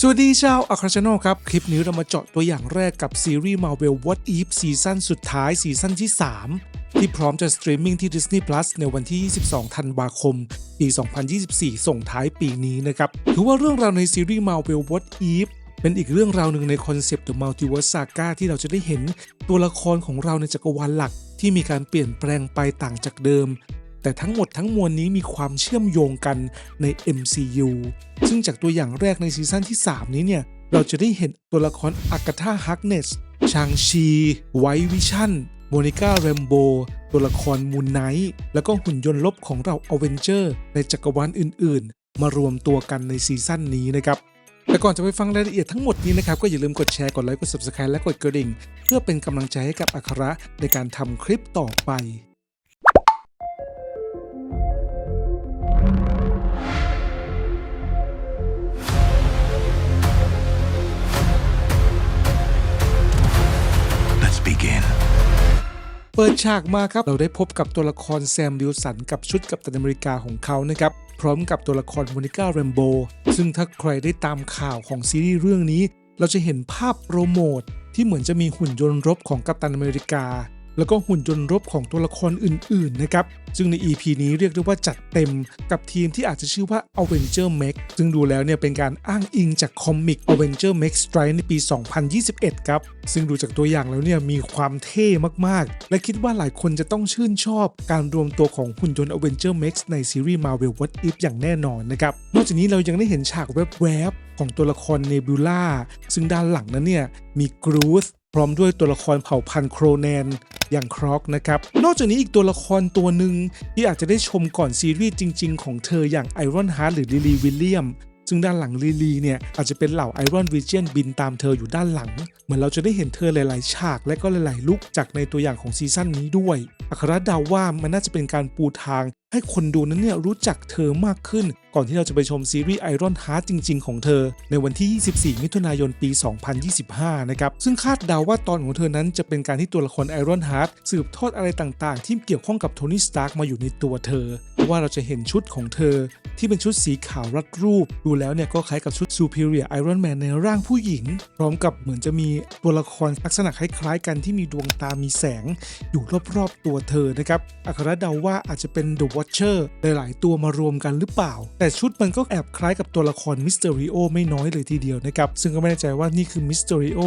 สวัสดีชาวอัครชนอลครับ คลิปนี้เรามาเจาะตัวอย่างแรกกับซีรีส์ Marvel What If ซีซั่นสุดท้ายซีซั่นที่ 3 ที่พร้อมจะสตรีมมิ่งที่ Disney Plus ในวันที่ 22 ธันวาคม ปี 2024 ส่งท้ายปีนี้นะครับ ถือว่าเรื่องราวในซีรีส์ Marvel What If เป็นอีกเรื่องราวหนึ่งในคอนเซปต์ The Multiverse Saga ที่เราจะได้เห็นตัวละครของเราในจักรวาลหลักที่มีการเปลี่ยนแปลงไปต่างจากเดิม แต่ทั้งหมดทั้งมวลนี้มีความเชื่อมโยงกันใน MCU ซึ่งจากตัวอย่างแรกในซีซั่นที่ 3 นี้เนี่ย เราจะได้เห็นตัวละครอากาธาฮักเนสชางชีไววิชั่นโมนิก้าแรมโบตัวละครมูนไนท์แล้วก็หุ่นยนต์ลบของเราอเวนเจอร์ในจักรวาลอื่นๆ มารวมตัวกันในซีซั่นนี้นะครับแต่ก่อนจะไปฟังรายละเอียดทั้งหมดนี้นะครับ ก็อย่าลืมกดแชร์ กดไลค์ กด subscribe และกดกระดิ่ง เพื่อเป็นกำลังใจให้กับอัคระในการทำคลิปต่อไป เปิดฉากมาครับ เราได้พบกับตัวละครแซมวิลสันกับชุดกัปตันอเมริกาของเขานะครับ พร้อมกับตัวละครโมนิก้าแรมโบซึ่งถ้าใครได้ตามข่าวของซีรีส์เรื่องนี้ เราจะเห็นภาพโปรโมทที่เหมือนจะมีหุ่นยนต์รบของกัปตันอเมริกา แล้วก็หุ่นยนต์รบของตัวละครอื่นๆนะครับซึ่งใน EP นี้เรียกได้ว่าจัดเต็มกับทีมที่อาจจะชื่อว่า Avenger Mech ซึ่งดูแล้วเนี่ยเป็นการอ้างอิงจากคอมิก Avenger Mech Strike ในปี 2021 ครับ ซึ่งดูจากตัวอย่างแล้วเนี่ยมีความเท่มากๆ และคิดว่าหลายคนจะต้องชื่นชอบการรวมตัวของหุ่นยนต์ Avenger Mech ในซีรีส์ Marvel What If อย่างแน่นอนนะครับ นอกจากนี้เรายังได้เห็นฉากแวบๆของตัวละครเนบิวล่าซึ่งด้านหลังนั้นเนี่ยมีกรูธพร้อมด้วยตัวละครเผ่าพันธุ์โครแนน อย่างครอกนะครับ นอกจากนี้อีกตัวละครตัวหนึ่งที่อาจจะได้ชมก่อนซีรีส์จริง ๆ ของเธออย่างไอรอนฮาร์ดหรือลิลีวิลเลียมซึ่งด้านหลังลิลีเนี่ยอาจจะเป็นเหล่าไอรอนวิเจียนบินตามเธออยู่ด้านหลัง เหมือนเราจะได้เห็นเธอหลาย ๆ ฉากและก็หลาย ๆ ลุกจากในตัวอย่างของซีซั่นนี้ด้วย อัครเดาว่ามันน่าจะเป็นการปูทางให้คนดูนั้นเนี่ยรู้จักเธอมากขึ้น ก่อนที่เราจะไปชมซีรีส์ไอรอนฮาร์ดจริง ๆ ของเธอ ในวันที่ 24 มิถุนายนปี 2025 นะครับ ซึ่งคาดเดาว่าตอนของเธอนั้นจะเป็นการที่ตัวละครไอรอนฮาร์ดสืบทอดอะไรต่างๆ ที่เกี่ยวข้องกับโทนี่สตาร์กมาอยู่ในตัวเธอ เพราะว่าเราจะเห็นชุดของเธอ ที่เป็นชุดสีขาวรัดรูป ดูแล้วเนี่ยก็คล้ายกับชุด Superior Iron Man ในร่างผู้หญิง พร้อมกับเหมือนจะมีตัวละครลักษณะคล้ายๆกันที่มีดวงตามีแสง อยู่รอบๆตัวเธอนะครับอัครเดาว่าอาจจะเป็น The Watcher หลาย ๆ ตัวมารวมกันหรือเปล่า แต่ชุดมันก็แอบคล้ายกับตัวละครมิสเตอริโอไม่น้อยเลยทีเดียวนะครับ ซึ่งก็ไม่แน่ใจว่านี่คือมิสเตอริโอ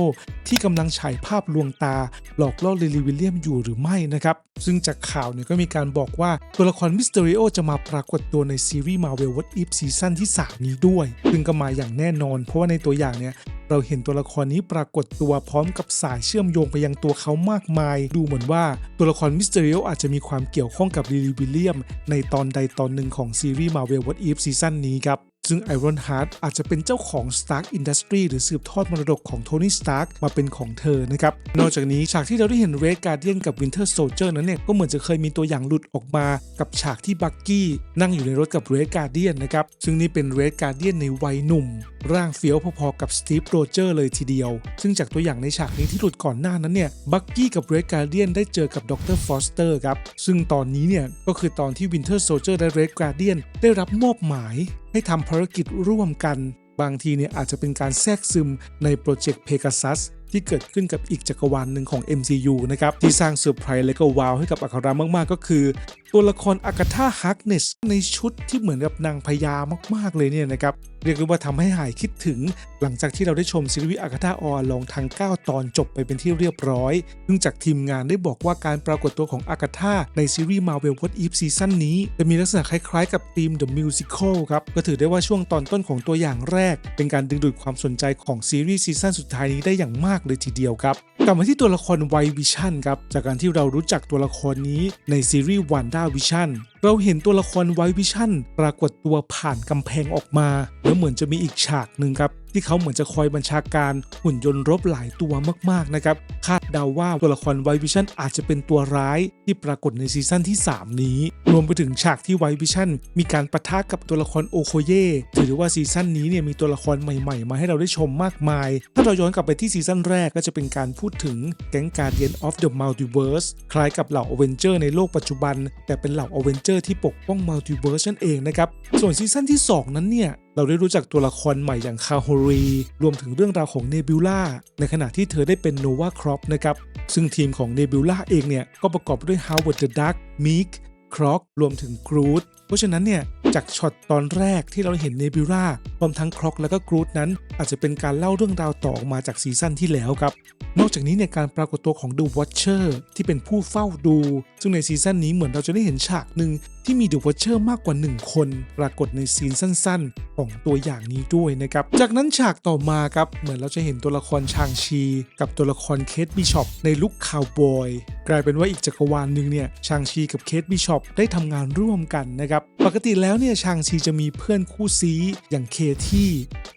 ที่กำลังฉายภาพลวงตา หลอกล่อลิลีวิลเลียมอยู่หรือไม่นะครับ ซึ่งจากข่าวเนี่ยก็มีการบอกว่าตัวละครมิสเตอริโอจะมาปรากฏตัวในซีรีส์ Marvel What If ซีซั่นที่ 3 นี้ด้วย ซึ่งก็มาอย่างแน่นอน เพราะว่าในตัวอย่างเนี่ย เราเห็นตัวละครนี้ปรากฏตัวพร้อมกับสายเชื่อมโยงไปยังตัวเขามากมาย ดูเหมือนว่าตัวละครมิสเตอริโออาจจะมีความเกี่ยวข้องกับลิลิวิลเลียมในตอนใดตอนหนึ่งของซีรีส์มาเวลวอตอีฟซีซั่นนี้ครับ ซึ่ง Iron Heart อาจจะเป็นเจ้าของ Stark Industry หรือสืบทอดมรดกของโทนี่สตาร์กมาเป็นของเธอนะครับ นอกจากนี้ฉากที่เราได้เห็น Red Guardian กับ Winter Soldier นั้นเนี่ยก็เหมือนจะเคยมีตัวอย่างหลุดออกมากับฉากที่บักกี้นั่งอยู่ในรถกับ Red Guardian นะครับ ซึ่งนี่เป็น Red Guardian ในวัยหนุ่ม ร่างเฟี้ยวพอๆกับ Steve Rogers เลยทีเดียว ซึ่งจากตัวอย่างในฉากนี้ที่หลุดก่อนหน้านั้นเนี่ยบักกี้กับ Red Guardian ได้เจอกับดรฟอสเตอร์ครับซึ่งตอนนี้เนี่ยก็คือตอนที่ Winter Soldier และ Red Guardian ได้รับมอบหมาย ให้ทำภารกิจร่วมกัน บางทีเนี่ยอาจจะเป็นการแทรกซึมในโปรเจกต์ Pegasus ที่เกิดขึ้นกับอีกจักรวาลหนึ่งของ MCU นะครับ ที่สร้างเซอร์ไพรส์และก็ว้าวให้กับอัครามาก ๆ ก็คือ ตัวละครอากาธาฮักเนสในชุดที่เหมือนกับนางพญามาก ๆ เลยเนี่ยนะครับ เรียกได้ว่าทำให้หายคิดถึง หลังจากที่เราได้ชมซีรีส์อากาธาออลองทั้ง9 ตอนจบไปเป็นที่เรียบร้อยซึ่งจากทีมงานได้บอกว่าการปรากฏตัวของอากาธาในซีรีส์ Marvel What If ซีซั่นนี้ จะมีลักษณะคล้าย ๆ กับทีม The Musical ครับก็ถือได้ว่าช่วงตอนต้นของตัวอย่างแรก เป็นการดึงดูดความสนใจของซีรีส์ซีซั่นสุดท้ายนี้ได้อย่างมากเลยทีเดียวครับกลับมาที่ตัวละครไววิชั่นครับจากการที่เรารู้จักตัวละครนี้ในซีรีส์วันด้าวิชั่นเราเห็นตัวละครไววิชั่นปรากฏตัวผ่านกำแพงออกมา แล้วเหมือนจะมีอีกฉากหนึ่งครับ ที่เขาเหมือนจะคอยบัญชาการหุ่นยนต์รบหลายตัวมากๆนะครับ คาดเดาว่าตัวละครไววิชั่นอาจจะเป็นตัวร้ายที่ปรากฏในซีซั่นที่ 3 นี้ รวมไปถึงฉากที่ไววิชั่นมีการปะทะกับตัวละครโอโคเย่ถือว่าซีซั่นนี้เนี่ยมีตัวละครใหม่ๆ มาให้เราได้ชมมากมาย ถ้าเราย้อนกลับไปที่ซีซั่นแรกก็จะเป็นการพูดถึงแก๊งการเดียนออฟเดอะมัลติเวิร์สคล้ายกับเหล่าอเวนเจอร์ในโลกปัจจุบัน แต่เป็นเหล่าอเวนเจอร์ที่ปกป้องมัลติเวิร์สนั่นเองนะครับ ส่วนซีซั่นที่ 2 นั้นเนี่ย เราได้รู้จักตัวละครใหม่อย่างคาโฮรี รวมถึงเรื่องราวของเนบิวล่าในขณะที่เธอได้เป็นโนวาครอปนะครับ ซึ่งทีมของเนบิวล่าเองเนี่ย ก็ประกอบด้วยฮาวเวิร์ดเดอะดักมิกครอกรวมถึงกรูด เพราะฉะนั้นเนี่ยจากช็อตตอนแรกที่เราเห็นเนบิวล่ารวมทั้งครอกแล้วก็กรูดนั้นอาจจะเป็นการเล่าเรื่องราวต่อออกมาจากซีซั่นที่แล้วครับ นอกจากนี้เนี่ยการปรากฏตัวของ The Watcher ที่เป็นผู้เฝ้าดู ซึ่งในซีซั่นนี้เหมือนเราจะได้เห็นฉากหนึ่งที่มี The Watcher มากกว่า 1 คน ปรากฏในซีนสั้น ๆ ของตัวอย่างนี้ด้วยนะครับ จากนั้นฉากต่อมาครับเหมือนเราจะเห็นตัวละครชางชี กับตัวละครเคทบิชอปในลุคคาวบอยกลายเป็นว่าอีกจักรวาลหนึ่งเนี่ยชางชีกับเคทบิชอปได้ทำงานร่วมกันนะครับปกติแล้วเนี่ยชางชีจะมีเพื่อนคู่ซีอย่างเคที่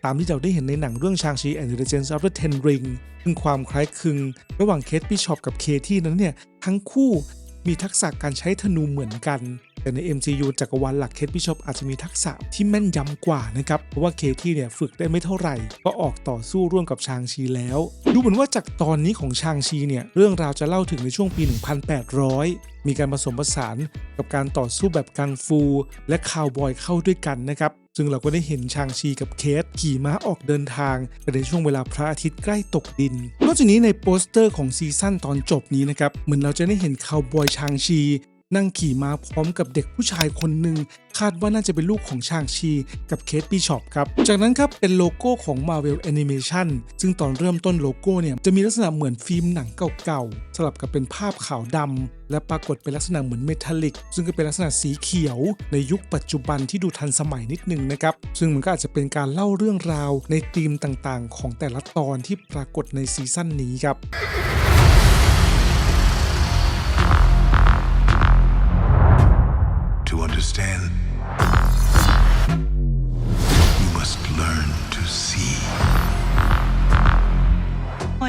ตามที่เราได้เห็นในหนังเรื่องชางชี and the Legends of the Ten Ring ซึ่งความคล้ายคลึง ระหว่างเคทบิชอปกับเคที่นั้นเนี่ยทั้งคู่มีทักษะการใช้ธนูเหมือนกัน แต่ใน MCU จักรวาลหลักเคทบิชอปอาจจะมีทักษะที่แม่นยำกว่านะครับ เพราะว่าเคที่เนี่ยฝึกได้ไม่เท่าไหร่ ก็ออกต่อสู้ร่วมกับชางชีแล้ว ดูเหมือนว่าจากตอนนี้ของชางชีเนี่ยเรื่องราวจะเล่าถึงในช่วงปี 1800 มีการผสมผสานกับการต่อสู้แบบกังฟู และคาวบอยเข้าด้วยกันนะครับซึ่งเราก็ได้เห็นชางชีกับเคสขี่ม้าออกเดินทางในช่วงเวลาพระอาทิตย์ใกล้ตกดิน นอกจากนี้ในโปสเตอร์ของซีซั่นตอนจบนี้นะครับ เหมือนเราจะได้เห็นคาวบอยชางชี นั่งขี่ม้าพร้อมกับเด็กผู้ชายคนหนึ่งคาดว่าน่าจะเป็นลูกของชางชี กับเคทบิชอปครับ จากนั้นครับเป็นโลโก้ของ Marvel Animation ซึ่งตอนเริ่มต้นโลโก้เนี่ยจะมีลักษณะเหมือนฟิล์มหนังเก่าๆ สลับกับเป็นภาพขาวดำและปรากฏเป็นลักษณะเหมือนเมทัลลิก ซึ่งก็เป็นลักษณะสีเขียว ในยุคปัจจุบันที่ดูทันสมัยนิดนึงนะครับ ซึ่งมันก็อาจจะเป็นการเล่าเรื่องราวในธีมต่างๆ ของแต่ละตอนที่ปรากฏในซีซั่นนี้ครับ understand,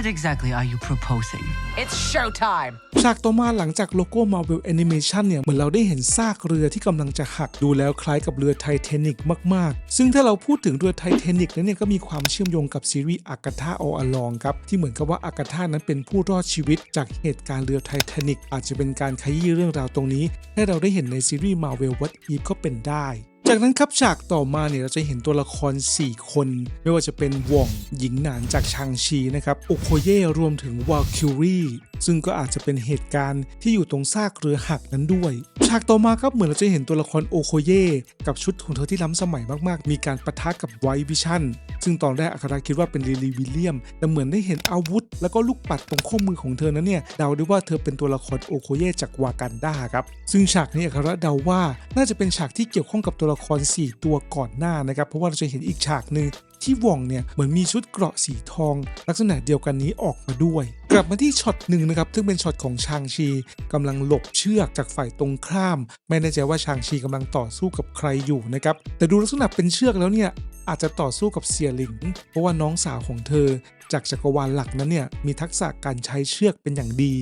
What exactly are you proposing? It's showtime! ฉากต่อมาหลังจากโลโก้ Marvel Animation เนี่ย เหมือนเราได้เห็นซากเรือที่กำลังจะหักดูแล้วคล้ายกับเรือไทเทนิกมาก ๆ ซึ่งถ้าเราพูดถึงเรือไทเทนิกนั้นเนี่ยก็มีความเชื่อมโยงกับซีรีส์อากาธาออลองครับ ที่เหมือนกับว่าอากาธานั้นเป็นผู้รอดชีวิต จากเหตุการณ์เรือไทเทนิกอาจจะเป็นการขยี้เรื่องราวตรงนี้ ให้เราได้เห็นในซีรีส์ Marvel What If ก็เป็นได้ จากนั้นครับฉากต่อมาเนี่ยเราจะเห็นตัวละคร 4 คน ไม่ว่าจะเป็นว่องหญิงหนานจากชางชีนะครับโอโคเย่รวมถึงวาคิวรีซึ่งก็อาจจะเป็นเหตุการณ์ที่อยู่ตรงซากเรือหักนั้นด้วย ฉากต่อมาครับเหมือนเราจะเห็นตัวละครโอโคเย่กับชุดของเธอที่ล้ำสมัยมากๆ มีการปะทะกับไวท์วิชั่น ซึ่งตอนแรกอัคราคิดว่าเป็นลิลีวิลเลียม แต่เหมือนได้เห็นอาวุธ แล้วก็ลูกปัดตรงข้อมือของเธอนั้นเนี่ยเดาได้ว่าเธอเป็นตัวละครโอโคเย่จากวากันดาครับซึ่งฉากนี้อัคราเดาว่าน่าจะเป็นฉากที่เกี่ยวข้องกับตัวละคร 4 ตัวก่อนหน้านะครับเพราะว่าเราจะเห็นอีกฉากหนึ่ง ที่ว่องเนี่ยเหมือนมีชุดเกราะสีทอง ลักษณะเดียวกันนี้ออกมาด้วย กลับมาที่ช็อตหนึ่งนะครับซึ่งเป็นช็อตของชางชีกำลังหลบเชือกจากฝ่ายตรงข้าม ไม่แน่ใจว่าชางชีกำลังต่อสู้กับใครอยู่นะครับแต่ดูลักษณะเป็นเชือกแล้วเนี่ยอาจจะต่อสู้กับเซียหลิง เพราะว่าน้องสาวของเธอ จากจักรวาลหลักนั้นเนี่ยมีทักษะการใช้เชือกเป็นอย่างดี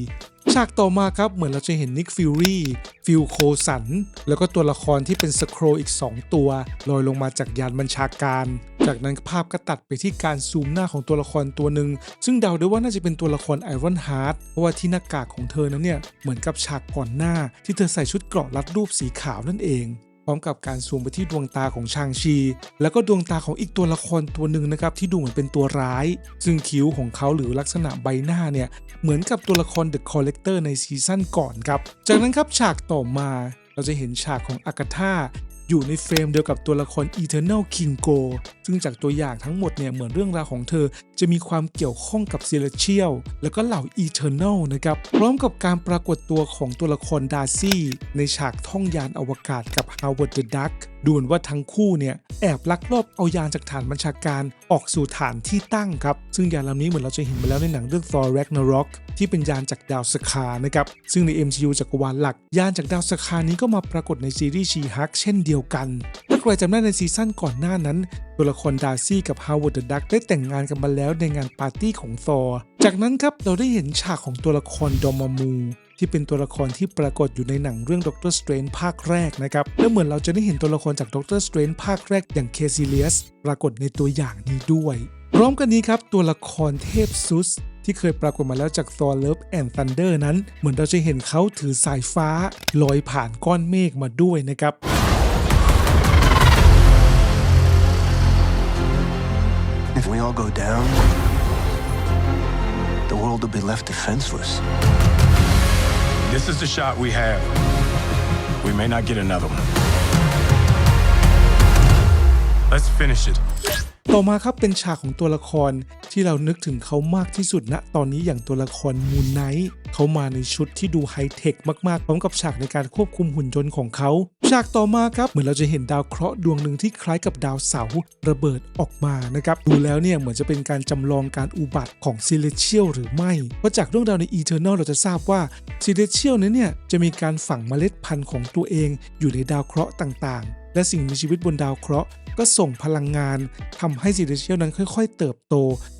ฉากต่อมาครับเหมือนเราจะเห็นนิกฟิวรี่ฟิลโคสัน แล้วก็ตัวละครที่เป็นสโครอีก 2 ตัวลอยลงมาจากยานบัญชาการ จากนั้นภาพก็ตัดไปที่การซูมหน้าของตัวละครตัวหนึ่งซึ่งเดาได้ว่าน่าจะเป็นตัวละครไอรอนฮาร์ดเพราะว่าที่หน้ากากของเธอนั้นเนี่ยเหมือนกับฉากก่อนหน้าที่เธอใส่ชุดเกราะรัดรูปสีขาวนั่นเอง พร้อมกับการซูมไปที่ดวงตาของชางชี แล้วก็ดวงตาของอีกตัวละครตัวหนึ่งนะครับที่ดูเหมือนเป็นตัวร้าย ซึ่งคิ้วของเขาหรือลักษณะใบหน้าเนี่ยเหมือนกับตัวละคร The Collector ในซีซั่นก่อนครับ จากนั้นครับฉากต่อมาเราจะเห็นฉากของอากาธาอยู่ในเฟรมเดียวกับตัวละคร Eternal Kingo ซึ่งจากตัวอย่างทั้งหมดเนี่ยเหมือนเรื่องราวของเธอ จะมีความเกี่ยวข้องกับ Celestial แล้วก็เหล่า Eternal นลนะครับพร้อมกับการปรากฏตัวของตัวละครดาร์ซี่ ในฉากท่องยานอวกาศกับ Howard the Duck ดูเหมือนว่าทั้งคู่เนี่ยแอบลักลอบเอายานจากฐานบัญชาการออกสู่ฐานที่ตั้งครับ ซึ่งยานลำนี้เหมือนเราจะเห็นมาแล้วในหนังเรื่อง Thor Ragnarok ที่เป็นยานจากดาวสคานะครับซึ่งใน MCU จักรวาลหลัก ยานจากดาวสคานี้ก็มาปรากฏในซีรีส์ชีฮักเช่นเดียวกันถ้าใครจำได้ในซีซั่นก่อนหน้านั้นตัวละครดาร์ซี่กับฮาวเวิร์ดเดอะดักได้แต่งงานกันมาแล้วในงานปาร์ตี้ของทอร์จากนั้นครับเราได้เห็นฉากของตัวละครดอมมูที่เป็นตัวละครที่ปรากฏอยู่ในหนังเรื่องด็อกเตอร์สเตรนภาคแรกนะครับ และเหมือนเราจะได้เห็นตัวละครจากด็อกเตอร์สเตรนภาคแรกอย่างเคซิเลียสปรากฏในตัวอย่างนี้ด้วย พร้อมกันนี้ครับ ตัวละครเทพซุส ที่เคยปรากฏมาแล้วจาก Thor Love and Thunder นั้น เหมือนเราจะเห็นเขาถือสายฟ้าลอยผ่านก้อนเมฆมาด้วยนะครับ all go down, the world will be left defenseless. This is the shot we have. We may not get another one. Let's finish it. ต่อมาครับเป็นฉากของตัวละครที่เรานึกถึงเขามากที่สุดณตอนนี้อย่างตัวละครมูนไนท์เขามาในชุดที่ดูไฮเทคมากๆ พร้อมกับฉากในการควบคุมหุ่นยนต์ของเขาฉากต่อมาครับเหมือนเราจะเห็นดาวเคราะห์ดวงหนึ่งที่คล้ายกับดาวเสาระเบิดออกมานะครับดูแล้วเนี่ยเหมือนจะเป็นการจำลองการอุบัติของซิเลเชียลหรือไม่เพราะจากเรื่องราวใน Eternal เราจะทราบว่าซิเลเชียลนั้นเนี่ยจะมีการฝังเมล็ดพันธุ์ของตัวเองอยู่ในดาวเคราะห์ต่างๆ และสิ่งมีชีวิตบนดาวเคราะห์ ก็ส่งพลังงานทำให้ซิเลเชียลนั้นค่อย ๆ เติบโต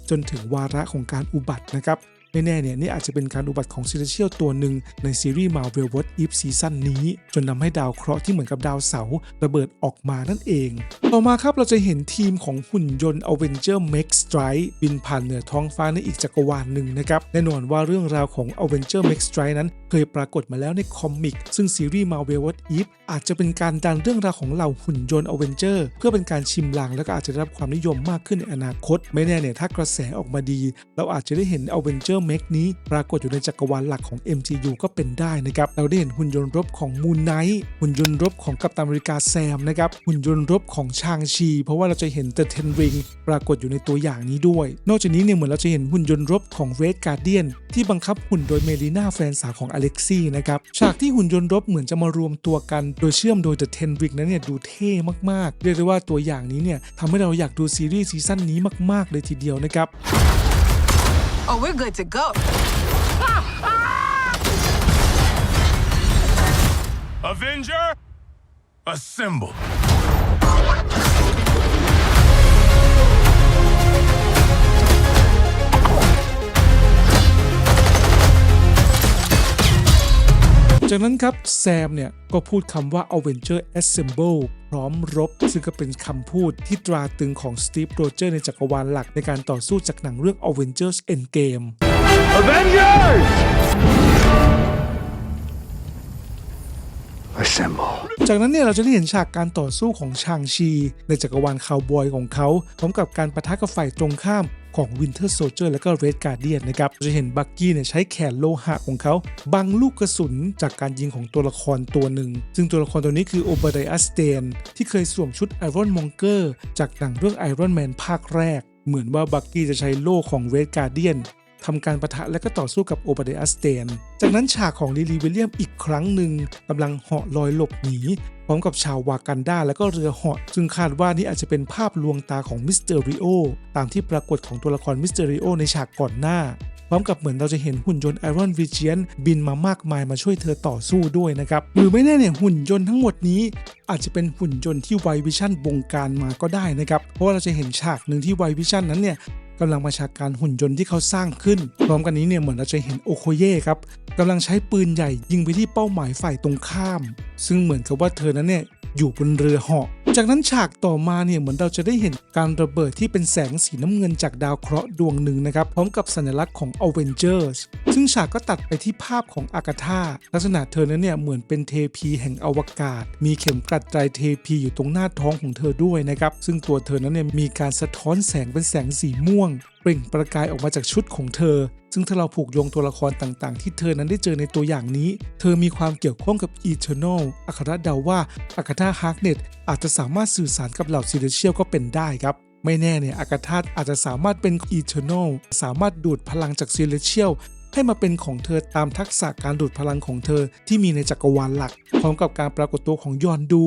จนถึงวาระของการอุบัตินะครับ ไม่แน่เนี่ยนี่อาจจะเป็นการอุบัติของซิลเชียลตัวหนึ่งในซีรีส์ Marvel What If ซีซั่นนี้ จนนำให้ดาวเคราะห์ที่เหมือนกับดาวเสาร์ระเบิดออกมานั่นเอง ต่อมาครับเราจะเห็นทีมของหุ่นยนต์ Avenger Max Strike บินผ่านเหนือท้องฟ้าในอีกจักรวาลหนึ่งนะครับแน่นอนว่าเรื่องราวของ Avenger Max Strike นั้นเคยปรากฏมาแล้วในคอมิก ซึ่งซีรีส์ Marvel What If อาจจะเป็นการดันเรื่องราวของเหล่าหุ่นยนต์ Avenger เพื่อเป็นการชิมลางแล้วก็อาจจะได้รับความนิยมมากขึ้นในอนาคต ไม่แน่เนี่ยถ้ากระแสออกมาดี เราอาจจะได้เห็น Avenger Max นี้ ปรากฏอยู่ในจักรวาลหลักของ MCU ก็เป็นได้นะครับ เราได้เห็นหุ่นยนต์รบของ Moon Knight หุ่นยนต์รบของกัปตันอเมริกาแซมนะครับหุ่นยนต์รบของชางชี เพราะว่าเราจะเห็น The Ten Ring ปรากฏอยู่ในตัวอย่างนี้ด้วย นอกจากนี้เนี่ยเหมือนเราจะเห็นหุ่นยนต์รบของ Red Guardian ที่บังคับหุ่นโดยเมลิน่าแฟนสาวของอเล็กซี่นะครับฉากที่หุ่นยนต์รบเหมือนจะมารวมตัวกัน โดยเชื่อมโดย The Ten Ring นั้นเนี่ยดูเท่มากๆ เรียกได้ว่าตัวอย่างนี้เนี่ยทำให้เราอยากดูซีรีส์ซีซั่นนี้มาก ๆ เลยทีเดียวนะครับ Oh, we're good to go. Avenger, assemble. จากนั้นครับแซมเนี่ยก็พูดคำว่า Avenger Assemble พร้อมรบ ซึ่งก็เป็นคำพูดที่ตราตรึงของสตีฟโรเจอร์ในจักรวาลหลักในการต่อสู้จากหนังเรื่อง Avengers Endgame Assemble. จากนั้นเนี่ยเราจะได้เห็นฉากการต่อสู้ของชางชี ในจักรวาลคาวบอยของเขาพร้อมกับการปะทะกับฝ่ายตรงข้ามของ Winter Soldier และก็ Red Guardian นะครับเราจะเห็นบักกี้เนี่ยใช้แขนโลหะของเขา บังลูกกระสุนจากการยิงของตัวละครตัวหนึ่ง ซึ่งตัวละครตัวนี้คือโอเบ d ด a สเตนที่เคยสวมชุด Iron Monger จากหนังเรื่อง Iron Man ภาคแรก เหมือนว่าบักกี้จะใช้โล่ของ Red Guardian ทำการประทะและก็ต่อสู้กับโอ b าเดอัสเตน จากนั้นฉากของลิลีวิลเลียมอีกครั้งหนึ่งกำลังเหาะลอยหลบหนี พร้อมกับชาววากันดาและก็เรือเหาะซึ่งคาดว่านี่อาจจะเป็นภาพลวงตาของมิสเตอริโอตามที่ปรากฏของตัวละครมิสเตอริโอในฉากก่อนหน้า พร้อมกับเหมือนเราจะเห็นหุ่นยนต์ไอรอนวิเชียนบินมามากมายมาช่วยเธอต่อสู้ด้วยนะครับหรือไม่แน่เนี่ยหุ่นยนต์ทั้งหมดนี้อาจจะเป็นหุ่นยนต์ที่ไววิชั่นบงการมาก็ได้นะครับ เพราะว่าเราจะเห็นฉากหนึ่งที่ไววิชั่นนั้นเนี่ย กำลังประชาการหุ่นยนต์ที่เขาสร้างขึ้น พร้อมกันนี้เนี่ยเหมือนเราจะเห็นโอโคเย่ครับกำลังใช้ปืนใหญ่ยิงไปที่เป้าหมายฝ่ายตรงข้าม ซึ่งเหมือนกับว่าเธอนั้นเนี่ยอยู่บนเรือเหาะ จากนั้นฉากต่อมาเนี่ยเหมือนเราจะได้เห็นการระเบิดที่เป็นแสงสีน้ำเงินจากดาวเคราะห์ดวงหนึ่งนะครับ พร้อมกับสัญลักษณ์ของ Avengers ซึ่งฉากก็ตัดไปที่ภาพของอากาธาลักษณะเธอนั้นเนี่ยเหมือนเป็นเทพีแห่งอวกาศ มีเข็มกลัดใจเทพีอยู่ตรงหน้าท้องของเธอด้วยนะครับ ซึ่งตัวเธอนั้นเนี่ยมีการสะท้อนแสงเป็นแสงสีม่วง เปล่งประกายออกมาจากชุดของเธอ ซึ่งถ้าเราผูกโยงตัวละครต่างๆ ที่เธอนั้นได้เจอในตัวอย่างนี้ เธอมีความเกี่ยวข้องกับ Eternal อัครเดาว่าอัคาธาฮาร์กเน็ตอาจจะสามารถสื่อสารกับเหล่าซิเลเชียลก็เป็นได้ครับ ไม่แน่เนี่ยอากาธาอาจจะสามารถเป็น Eternal สามารถดูดพลังจากซิเลเชียลให้มาเป็นของเธอตามทักษะการดูดพลังของเธอที่มีในจักรวาลหลัก พร้อมกับการปรากฏตัวของยอนดู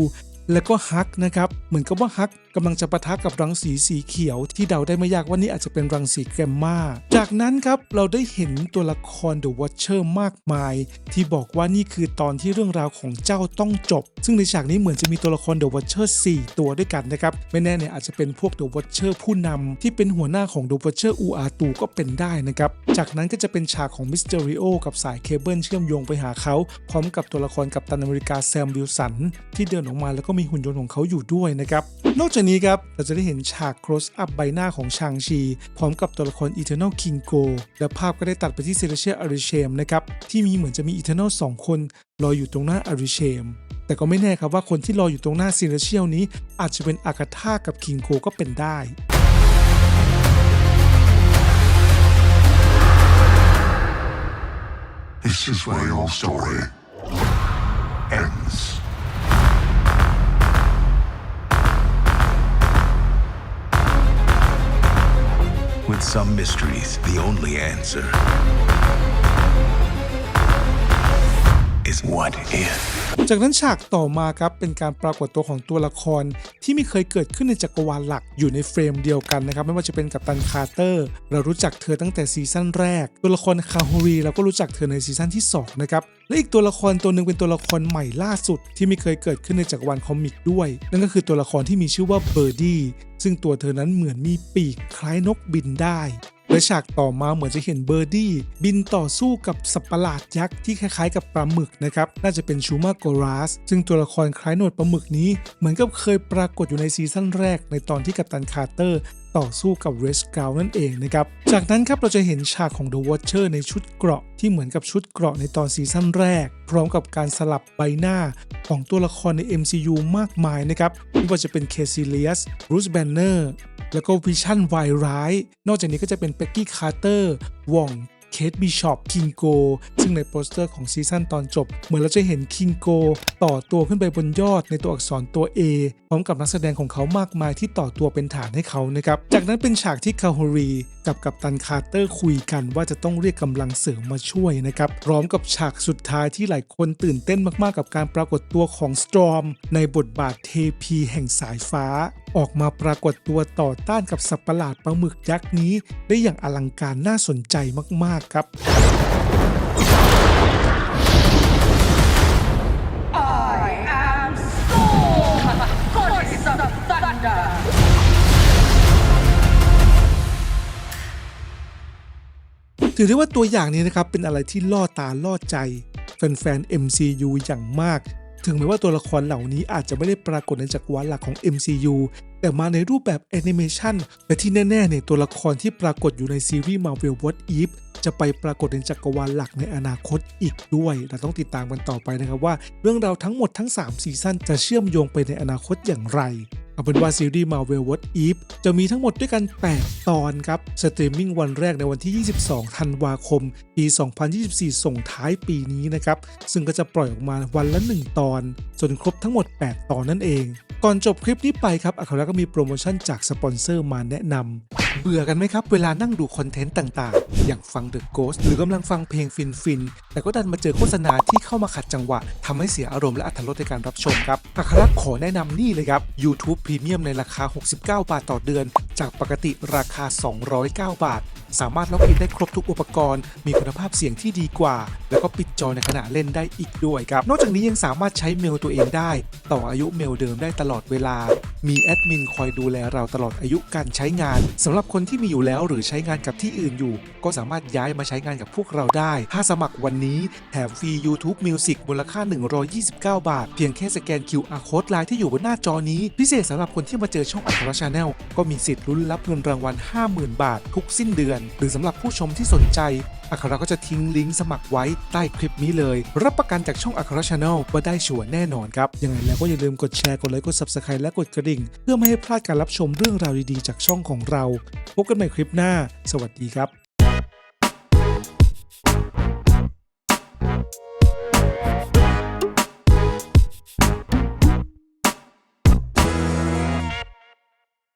และก็ฮักนะครับ เหมือนกับว่าฮัก กำลังจะปะทะกับรังสีสีเขียวที่เดาได้ไม่ยากว่านี่อาจจะเป็นรังสีแกมมาจากนั้นครับเราได้เห็นตัวละคร The Watcher มากมาย ที่บอกว่านี่คือตอนที่เรื่องราวของเจ้าต้องจบ ซึ่งในฉากนี้เหมือนจะมีตัวละคร The Watcher 4 ตัวด้วยกันนะครับ ไม่แน่เนี่ยอาจจะเป็นพวก The Watcher ผู้นำที่เป็นหัวหน้าของ The Watcher อูอาตูก็เป็นได้นะครับ จากนั้นก็จะเป็นฉากของ Mysterio กับสายเคเบิลเชื่อมโยงไปหาเขา พร้อมกับตัวละครกับตันอเมริกาแซมวิลสันที่เดินออกมาแล้วก็มีหุ่นยนต์ของเขาอยู่ด้วยนะครับนอกจากนี้ครับ เราจะได้เห็นฉาก close up ใบหน้าของชางชี พร้อมกับตัวละคร Eternal King Go และภาพก็ได้ตัดไปที่ Celestial Arishem นะครับ ที่มีเหมือนจะมี Eternal 2 คนรออยู่ตรงหน้า Arishem แต่ก็ไม่แน่ครับว่าคนที่รออยู่ตรงหน้า Celestial นี้ อาจจะเป็นอากาธากับ King Go ก็เป็นได้ This is where your story With some mysteries, the only answer is what if. จากนั้นฉากต่อมาครับเป็นการปรากฏตัวของตัวละครที่ไม่เคยเกิดขึ้นในจักรวาลหลักอยู่ในเฟรมเดียวกันนะครับไม่ว่าจะเป็นกัปตันคาร์เตอร์ เรารู้จักเธอตั้งแต่ซีซั่นแรก ตัวละครคาฮูรีเราก็รู้จักเธอในซีซั่นที่2นะครับและอีกตัวละครตัวหนึ่งเป็นตัวละครใหม่ล่าสุด ที่ไม่เคยเกิดขึ้นในจักรวาลคอมิกด้วย นั่นก็คือตัวละครที่มีชื่อว่าเบอร์ดี้ซึ่งตัวเธอนั้นเหมือนมีปีกคล้ายนกบินได้ และฉากต่อมาเหมือนจะเห็นเบอร์ดี้บินต่อสู้กับสัปประหลาดยักษ์ที่คล้ายๆกับปลาหมึกนะครับน่าจะเป็นชูมาโกรัสซึ่งตัวละครคล้ายหนวดปลาหมึกนี้ เหมือนกับเคยปรากฏอยู่ในซีซั่นแรกในตอนที่กัปตันคาร์เตอร์ ต่อสู้กับเรสกราวนั่นเองนะครับ จากนั้นครับเราจะเห็นฉากของ The Watcher ในชุดเกราะที่เหมือนกับชุดเกราะในตอนซีซั่นแรก พร้อมกับการสลับใบหน้าของตัวละครใน MCU มากมายนะครับไม่ว่าจะเป็นเคซิเลียสบรูซแบนเนอร์แล้วก็วิชั่นวายร้าย นอกจากนี้ก็จะเป็นเป็กกี้คาร์เตอร์วอง เคทบิชอปคิงโกซึ่งในโปสเตอร์ของซีซั่นตอนจบ เหมือนเราจะเห็นคิงโกต่อตัวขึ้นไปบนยอดในตัวอักษรตัว A พร้อมกับนักแสดงของเขามากมายที่ต่อตัวเป็นฐานให้เขานะครับ จากนั้นเป็นฉากที่คาโฮรีกับกัปตันคาร์เตอร์คุยกันว่าจะต้องเรียกกำลังเสริมมาช่วยนะครับ พร้อมกับฉากสุดท้ายที่หลายคนตื่นเต้นมากๆ กับการปรากฏตัวของสตรอมในบทบาทเทพีแห่งสายฟ้า ออกมาปรากฏตัวต่อต้านกับสัตว์ประหลาดปลาหมึกยักษ์นี้ ได้อย่างอลังการน่าสนใจมากๆครับถือได้ว่าตัวอย่างนี้นะครับเป็นอะไรที่ล่อตาล่อใจแฟนๆ MCU อย่างมาก ถึงแม้ว่าตัวละครเหล่านี้อาจจะไม่ได้ปรากฏในจักรวาลหลักของ MCU แต่มาในรูปแบบแอนิเมชันและที่แน่ๆเนี่ยตัวละครที่ปรากฏอยู่ในซีรีส์ Marvel What If จะไปปรากฏในจักรวาลหลักในอนาคตอีกด้วย เราต้องติดตามกันต่อไปนะครับว่า เรื่องราวทั้งหมดทั้ง 3 ซีซั่นจะเชื่อมโยงไปในอนาคตอย่างไร เอาเป็นว่าซีรีส์ Marvel What If จะมีทั้งหมดด้วยกัน 8 ตอนครับ สตรีมมิ่งวันแรกในวันที่ 22 ธันวาคม ปี 2024 ส่งท้ายปีนี้นะครับ ซึ่งก็จะปล่อยออกมาวันละ 1 ตอน จนครบทั้งหมด 8 ตอนนั่นเอง ก่อนจบคลิปนี้ไปครับอัคราก็มีโปรโมชั่นจากสปอนเซอร์มาแนะนำเบื่อกันไหมครับ เวลานั่งดูคอนเทนต์ต่างๆ อย่างฟัง The Ghost หรือกำลังฟังเพลงฟินๆแต่ก็ดันมาเจอโฆษณาที่เข้ามาขัดจังหวะทำให้เสียอารมณ์และอรรถรในการรับชมครับอัคราขอแนะนำนี่เลยครับ YouTube พรีเมียมในราคา 69 บาทต่อเดือน จากปกติราคา 209 บาท สามารถล็อกอินได้ครบทุกอุปกรณ์ มีคุณภาพเสียงที่ดีกว่า แล้วก็ปิดจอในขณะเล่นได้อีกด้วยครับ นอกจากนี้ยังสามารถใช้เมลตัวเองได้ ต่ออายุเมลเดิมได้ตลอดเวลา มีแอดมินคอยดูแลเราตลอดอายุการใช้งานสำหรับคนที่มีอยู่แล้วหรือใช้งานกับที่อื่นอยู่ ก็สามารถย้ายมาใช้งานกับพวกเราได้ ถ้าสมัครวันนี้แถมฟรี YouTube Music มูลค่า 129 บาท เพียงแค่สแกน QR Code ไลน์ที่อยู่บนหน้าจอนี้ พิเศษสำหรับคนที่มาเจอช่องอัครชาแนลก็มีสิทธิ์ลุ้นรับเงินรางวัล 50,000 บาททุกสิ้นเดือนหรือสำหรับผู้ชมที่สนใจ อัคราก็จะทิ้งลิงก์สมัครไว้ใต้คลิปนี้เลย รับประกันจากช่องอัครชาแนลว่าได้ชัวร์แน่นอนครับ ยังไงแล้วก็อย่าลืมกดแชร์ กดไลค์กด Subscribe และกดกระดิ่ง เพื่อไม่ให้พลาดการรับชมเรื่องราวดีๆ จากช่องของเรา พบกันใหม่คลิปหน้า สวัสดีครับ